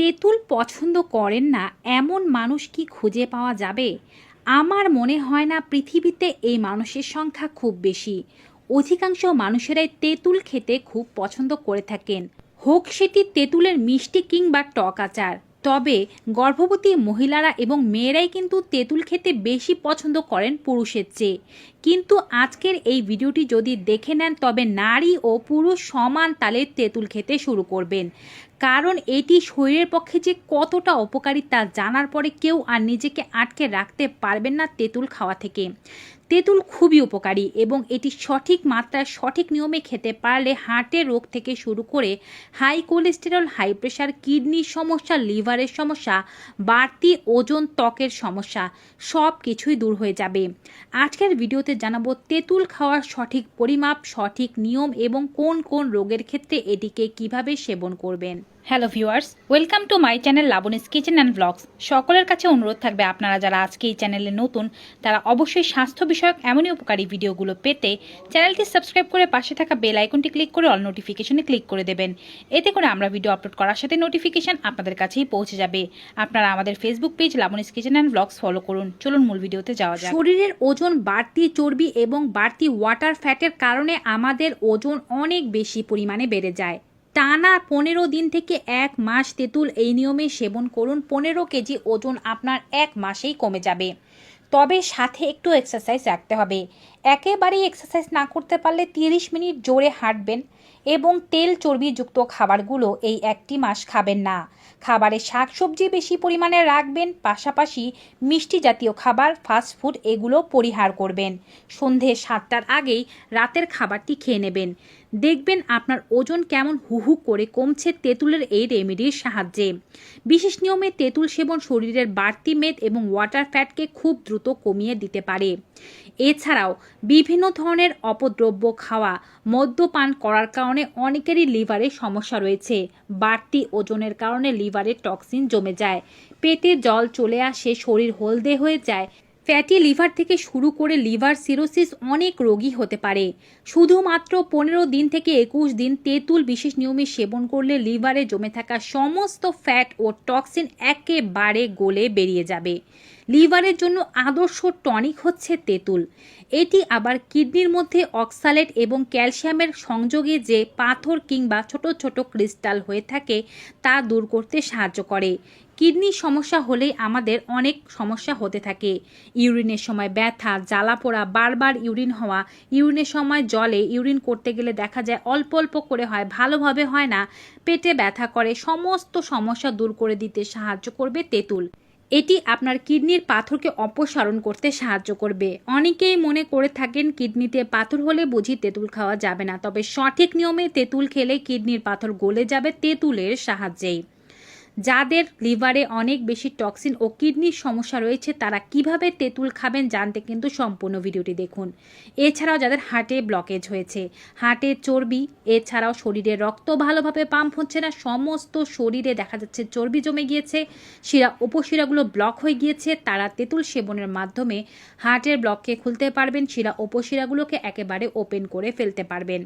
তেঁতুল পছন্দ করেন না, এমন মানুষ কি খুঁজে পাওয়া যাবে? আমার মনে হয় না পৃথিবীতে এই মানুষের সংখ্যা খুব বেশি। অধিকাংশ মানুষেরাই তেঁতুল খেতে খুব পছন্দ করে থাকেন। হোক সেটি তেঁতুলের মিষ্টি কিংবা টক আচার, তবে গর্ভবতী মহিলারা এবং মেয়েরাই কিন্তু তেঁতুল খেতে বেশি পছন্দ করেন পুরুষের চেয়ে। কিন্তু আজকের এই ভিডিওটি যদি দেখে নেন, তবে নারী ও পুরুষ সমান তালে তেঁতুল খেতে শুরু করবেন। কারণ এটি শরীরের পক্ষে যে কতটা উপকারী তা জানার পরে কেউ আর নিজেকে আটকে রাখতে পারবেন না তেঁতুল খাওয়া থেকে। তেঁতুল খুবই উপকারী এবং এটি সঠিক মাত্রায় সঠিক নিয়মে খেতে পারলে হার্টের রোগ থেকে শুরু করে হাই কোলেস্টেরল, হাই প্রেশার, কিডনির সমস্যা, লিভারের সমস্যা, বাড়তি ওজন ত্বকের সমস্যা, সব কিছুই দূর হয়ে যাবে। আজকের ভিডিওতে জানাব তেঁতুল খাওয়ার সঠিক পরিমাপ, সঠিক নিয়ম এবং কোন কোন রোগের ক্ষেত্রে এটিকে কীভাবে সেবন করবেন। Hello viewers, welcome to my channel Labani's kitchen and blogs. সকলের কাছে অনুরোধ থাকবে আপনারা যারা আজকে এই চ্যানেলে নতুন, তারা অবশ্যই স্বাস্থ্য বিষয়ক এমনই উপকারী ভিডিওগুলো পেতে চ্যানেলটি সাবস্ক্রাইব করে পাশে থাকা বেল আইকনটি ক্লিক করে অল নোটিফিকেশনে ক্লিক করে দেবেন। এতে করে আমরা ভিডিও আপলোড করার সাথে নোটিফিকেশন আপনাদের কাছেই পৌঁছে যাবে। আপনারা আমাদের Facebook page Labani's kitchen and blogs follow করুন। চলুন মূল ভিডিওতে যাওয়া যাক। শরীরের ওজন বাড়তি চর্বি এবং বাড়তি ওয়াটার ফ্যাটের কারণে আমাদের ওজন অনেক বেশি পরিমাণে বেড়ে যায়। টানা পনেরো দিন থেকে এক মাস তেঁতুল এই নিয়মে সেবন করুন। পনেরো কেজি ওজন আপনার এক মাসেই কমে যাবে। তবে সাথে একটু এক্সারসাইজ রাখতে হবে। একেবারেই এক্সারসাইজ না করতে পারলে তিরিশ মিনিট জোরে হাঁটবেন এবং তেল চর্বিযুক্ত খাবারগুলো এই একটি মাস খাবেন না। খাবারে শাকসবজি বেশি পরিমাণে রাখবেন, পাশাপাশি মিষ্টি জাতীয় খাবার ফাস্ট ফুড এগুলো পরিহার করবেন। সন্ধে সাতটার আগেই রাতের খাবারটি খেয়ে নেবেন। দেখবেন আপনার ওজন কেমন হুহু করে কমছে তেঁতুলের এই রেমেডির সাহায্যে। বিশেষ নিয়মে তেঁতুল সেবন শরীরের বাড়তি মেদ এবং ওয়াটার ফ্যাটকে খুব দ্রুত কমিয়ে দিতে পারে। এছাড়াও বিভিন্ন ধরনের অপদ্রব্য খাওয়া, মদ্যপান করার কারণে অনেকেরই লিভারে সমস্যা রয়েছে। বাড়তি ওজনের কারণে লিভারে টক্সিন জমে যায়। পেটে জল চলে আসে, শরীর হলদে হয়ে যায়। ফ্যাটি লিভার থেকে শুরু করে লিভার সিরোসিস অনেক রোগী হতে পারে। শুধুমাত্র পনেরো দিন থেকে একুশ দিন তেঁতুল বিশেষ নিয়মে সেবন করলে লিভারে জমে থাকা সমস্ত ফ্যাট ও টক্সিন একেবারে গলে বেরিয়ে যাবে। লিভারের জন্য আদর্শ টনিক হচ্ছে তেঁতুল। এটি আবার কিডনির মধ্যে অক্সালেট এবং ক্যালসিয়ামের সংযোগে যে পাথর কিংবা ছোট ছোট ক্রিস্টাল হয়ে থাকে, তা দূর করতে সাহায্য করে। কিডনির সমস্যা হলেই আমাদের অনেক সমস্যা হতে থাকে। ইউরিনের সময় ব্যথা, জ্বালা পোড়া, বারবার ইউরিন হওয়া, ইউরিনের সময় জলে ইউরিন করতে গেলে দেখা যায় অল্প অল্প করে হয়, ভালোভাবে হয় না। পেটে ব্যথা করে, সমস্ত সমস্যা দূর করে দিতে সাহায্য করবে তেঁতুল। এটি আপনার কিডনির পাথরকে অপসারণ করতে সাহায্য করবে। অনেকেই মনে করে থাকেন কিডনিতে পাথর হলে বুঝি তেঁতুল খাওয়া যাবে না, তবে সঠিক নিয়মে তেঁতুল খেলে কিডনির পাথর গলে যাবে তেঁতুলের সাহায্যেই। যাদের লিভারে অনেক বেশি টক্সিন ও কিডনির সমস্যা রয়েছে, তারা কীভাবে তেঁতুল খাবেন জানতে কিন্তু সম্পূর্ণ ভিডিওটি দেখুন। এছাড়াও যাদের হার্টে ব্লকেজ হয়েছে হার্টের চর্বি, এছাড়াও শরীরে রক্ত ভালোভাবে পাম্প হচ্ছে না, সমস্ত শরীরে দেখা যাচ্ছে চর্বি জমে গিয়েছে, শিরা উপশিরাগুলো ব্লক হয়ে গিয়েছে, তারা তেঁতুল সেবনের মাধ্যমে হার্টের ব্লককে খুলতে পারবেন, শিরা উপশিরাগুলোকে একেবারে ওপেন করে ফেলতে পারবেন।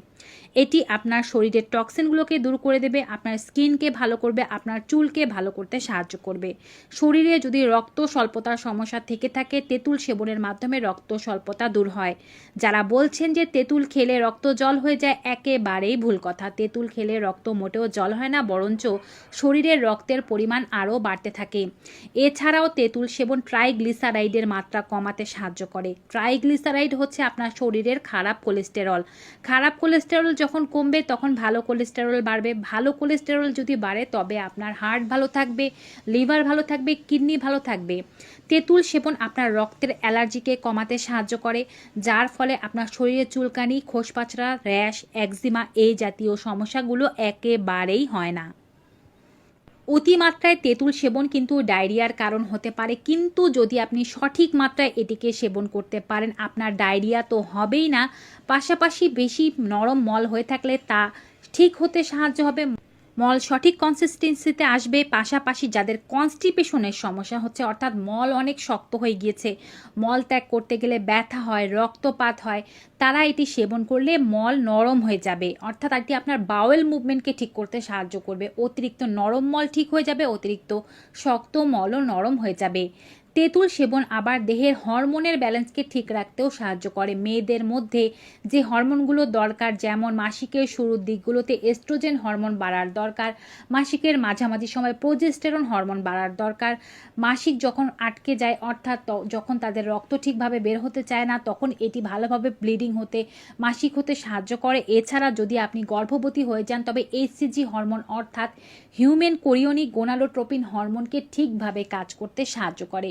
এটি আপনার শরীরের টক্সিনগুলোকে দূর করে দেবে, আপনার স্কিনকে ভালো করবে, আপনার চুলকে ভালো করতে সাহায্য করবে। শরীরে যদি রক্ত স্বল্পতার সমস্যা থেকে থাকে, তেঁতুল সেবনের মাধ্যমে রক্ত স্বল্পতা দূর হয়। যারা বলছেন যে তেঁতুল খেলে রক্ত জল হয়ে যায়, একেবারেই ভুল কথা। তেঁতুল খেলে রক্ত মোটেও জল হয় না, বরঞ্চ শরীরের রক্তের পরিমাণ আরও বাড়তে থাকে। এছাড়াও তেঁতুল সেবন ট্রাইগ্লিসারাইডের মাত্রা কমাতে সাহায্য করে। ট্রাইগ্লিসারাইড হচ্ছে আপনার শরীরের খারাপ কোলেস্টেরল। খারাপ কোলেস্টেরল যখন কমবে, তখন ভালো কোলেস্টেরল বাড়বে। ভালো কোলেস্টেরল যদি বাড়ে, তবে আপনার হার্ট ভালো থাকবে লিভার ভালো থাকবে কিডনি ভালো থাকবে। তেঁতুল সেবন আপনার রক্তের অ্যালার্জিকে কমাতে সাহায্য করে, যার ফলে আপনার শরীরে চুলকানি, খোসপাচড়া, র্যাশ একজিমা এই জাতীয় সমস্যাগুলো একেবারেই হয় না। অতিমাত্রায় তেঁতুল সেবন কিন্তু ডায়রিয়ার কারণ হতে পারে, কিন্তু যদি আপনি সঠিক মাত্রায় এটিকে সেবন করতে পারেন, আপনার ডায়রিয়া তো হবেই না। পাশাপাশি বেশি নরম মল হয়ে থাকলে তা ঠিক হতে সাহায্য হবে। মল সঠিক কনসিস্টেন্সিতে আসবে, পাশাপাশি যাদের কনস্টিপেশনের সমস্যা হচ্ছে, অর্থাৎ মল অনেক শক্ত হয়ে গিয়েছে, মল ত্যাগ করতে গেলে ব্যথা হয়, রক্তপাত হয়, তারা এটি সেবন করলে মল নরম হয়ে যাবে। অর্থাৎ এটি আপনার বাওয়েল মুভমেন্টকে ঠিক করতে সাহায্য করবে। অতিরিক্ত নরম মল ঠিক হয়ে যাবে, অতিরিক্ত শক্ত মলও নরম হয়ে যাবে। তেঁতুল সেবন আবার দেহের হরমোনের ব্যালেন্সকে ঠিক রাখতেও সাহায্য করে। মেয়েদের মধ্যে যে হরমোনগুলো দরকার, যেমন মাসিকের শুরুর দিকগুলোতে এস্ট্রোজেন হরমোন বাড়ার দরকার, মাসিকের মাঝামাঝি সময় প্রোজেস্টেরন হরমোন বাড়ার দরকার, মাসিক যখন আটকে যায়, অর্থাৎ যখন তাদের রক্ত ঠিকভাবে বের হতে চায় না, তখন এটি ভালোভাবে ব্লিডিং হতে, মাসিক হতে সাহায্য করে। এছাড়া যদি আপনি গর্ভবতী হয়ে যান, তবে এইচসিজি হরমোন, অর্থাৎ হিউম্যান কোরিওনিক গোনালোট্রোপিন হরমোনকে ঠিকভাবে কাজ করতে সাহায্য করে।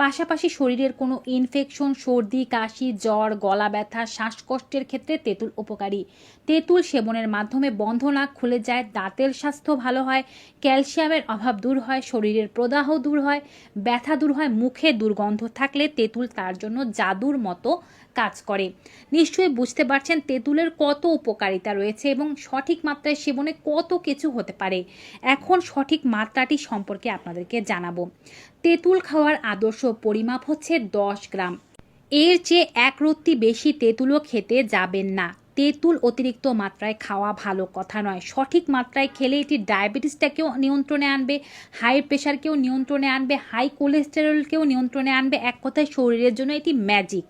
পাশাপাশি শরীরের কোনো ইনফেকশন সর্দি, কাশি, জ্বর, গলা ব্যথা, শ্বাসকষ্টের ক্ষেত্রে তেঁতুল উপকারী। তেঁতুল সেবনের মাধ্যমে বন্ধ নাক খুলে যায়, দাঁতের স্বাস্থ্য ভালো হয়, ক্যালসিয়ামের অভাব দূর হয়, শরীরের প্রদাহ দূর হয়, ব্যথা দূর হয়, মুখে দুর্গন্ধ থাকলে তেঁতুল তার জন্য জাদুর মতো কাজ করে। নিশ্চয়ই বুঝতে পারছেন, তেঁতুলের কত উপকারিতা রয়েছে এবং সঠিক মাত্রায় সেবনে কত কিছু হতে পারে। এখন সঠিক মাত্রাটি সম্পর্কে আপনাদেরকে জানাব। তেঁতুল খাওয়ার আদর্শ পরিমাপ হচ্ছে দশ গ্রাম। এর চেয়ে এক রত্তি বেশি তেঁতুলও খেতে যাবেন না। তেঁতুল অতিরিক্ত মাত্রায় খাওয়া ভালো কথা নয়। সঠিক মাত্রায় খেলে এটি ডায়াবেটিসটাকেও নিয়ন্ত্রণে আনবে, হাই প্রেশারকেও নিয়ন্ত্রণে আনবে, হাই কোলেস্টেরলকেও নিয়ন্ত্রণে আনবে। এক কথায় শরীরের জন্য এটি ম্যাজিক।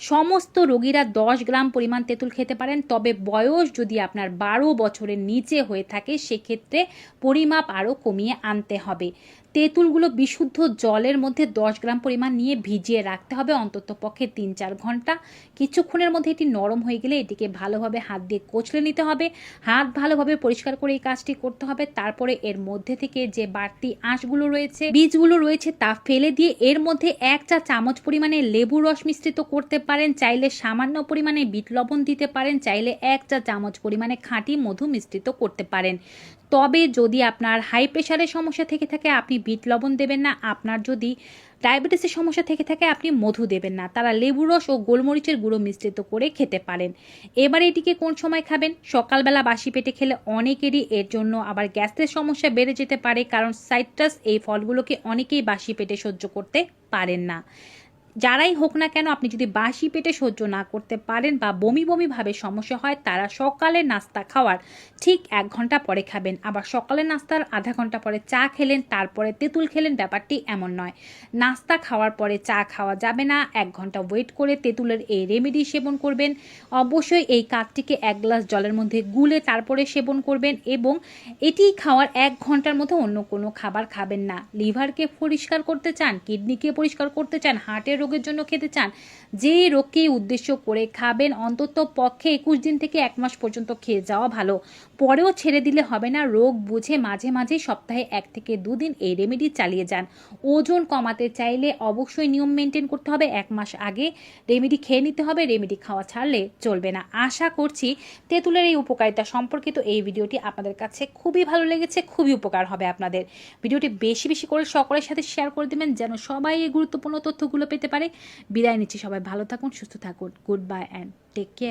সমস্ত রোগীরা দশ গ্রাম পরিমাণ তেঁতুল খেতে পারেন, তবে বয়স যদি আপনার বারো বছরের নিচে হয়ে থাকে, সেক্ষেত্রে পরিমাপ আরও কমিয়ে আনতে হবে। তেঁতুলগুলো বিশুদ্ধ জলের মধ্যে দশ গ্রাম পরিমাণ নিয়ে ভিজিয়ে রাখতে হবে। অন্তত পক্ষে তিন চার ঘণ্টা। কিছুক্ষণের মধ্যে এটি নরম হয়ে গেলে এটিকে ভালোভাবে হাত দিয়ে কচলে নিতে হবে। হাত ভালোভাবে পরিষ্কার করে এই কাজটি করতে হবে। তারপরে এর মধ্যে থেকে যে বাড়তি আঁশগুলো রয়েছে, বীজগুলো রয়েছে তা ফেলে দিয়ে এর মধ্যে এক চা চামচ পরিমাণে লেবু রস মিশ্রিত করতে পারেন। চাইলে সামান্য পরিমাণে বিট লবণ দিতে পারেন। চাইলে এক চা চামচ পরিমাণে খাঁটি মধু মিশ্রিত করতে পারেন। তবে যদি আপনার হাই প্রেশারের সমস্যা থেকে থাকে, আপনি বিট লবণ দেবেন না। আপনার যদি ডায়াবেটিসের সমস্যা থেকে থাকে, আপনি মধু দেবেন না। তারা লেবু রস ও গোলমরিচের গুঁড়ো মিশ্রিত করে খেতে পারেন। এবার এটিকে কোন সময় খাবেন? সকালবেলা বাসি পেটে খেলে অনেকেরই এর জন্য আবার গ্যাসের সমস্যা বেড়ে যেতে পারে, কারণ সাইট্রাস এই ফলগুলোকে অনেকেই বাসি পেটে সহ্য করতে পারেন না। যারাই হোক না কেন আপনি যদি বাসি পেটে সহ্য না করতে পারেন বা বমি বমি ভাবে সমস্যা হয়, তারা সকালে নাস্তা খাওয়ার ঠিক এক ঘণ্টা পরে খাবেন। আবার সকালে নাস্তার আধা ঘণ্টা পরে চা খেলেন, তারপরে তেঁতুল খেলেন ব্যাপারটি এমন নয়। নাস্তা খাওয়ার পরে চা খাওয়া যাবে না, এক ঘণ্টা ওয়েট করে তেঁতুলের এই রেমেডি সেবন করবেন। অবশ্যই এই কাঠটিকে এক গ্লাস জলের মধ্যে গুলে তারপরে সেবন করবেন এবং এটি খাওয়ার এক ঘণ্টার মধ্যে অন্য কোনো খাবার খাবেন না। লিভারকে পরিষ্কার করতে চান, কিডনিকে পরিষ্কার করতে চান হার্টের রোগের জন্য খেতে চান, যে রোগকেই উদ্দেশ্য করে খাবেন, অন্তত পক্ষে একুশ দিন থেকে এক মাস পর্যন্ত খেয়ে যাওয়া ভালো। পরেও ছেড়ে দিলে হবে না, রোগ বুঝে মাঝে মাঝে সপ্তাহে এক থেকে দুদিন এই রেমেডি চালিয়ে যান। ওজন কমাতে চাইলে অবশ্যই নিয়ম মেনটেন করতে হবে, এক মাস আগে রেমেডি খেয়ে নিতে হবে রেমেডি খাওয়া ছাড়লে চলবে না। আশা করছি তেঁতুলের এই উপকারিতা সম্পর্কিত এই ভিডিওটি আপনাদের কাছে খুবই ভালো লেগেছে, খুবই উপকার হবে আপনাদের। ভিডিওটি বেশি বেশি করে সকলের সাথে শেয়ার করে দেবেন, যেন সবাই এই গুরুত্বপূর্ণ তথ্যগুলো পেতে পারে। বিদায় নিচ্ছি সবাই ভালো থাকুন সুস্থ থাকুন। Good bye and take care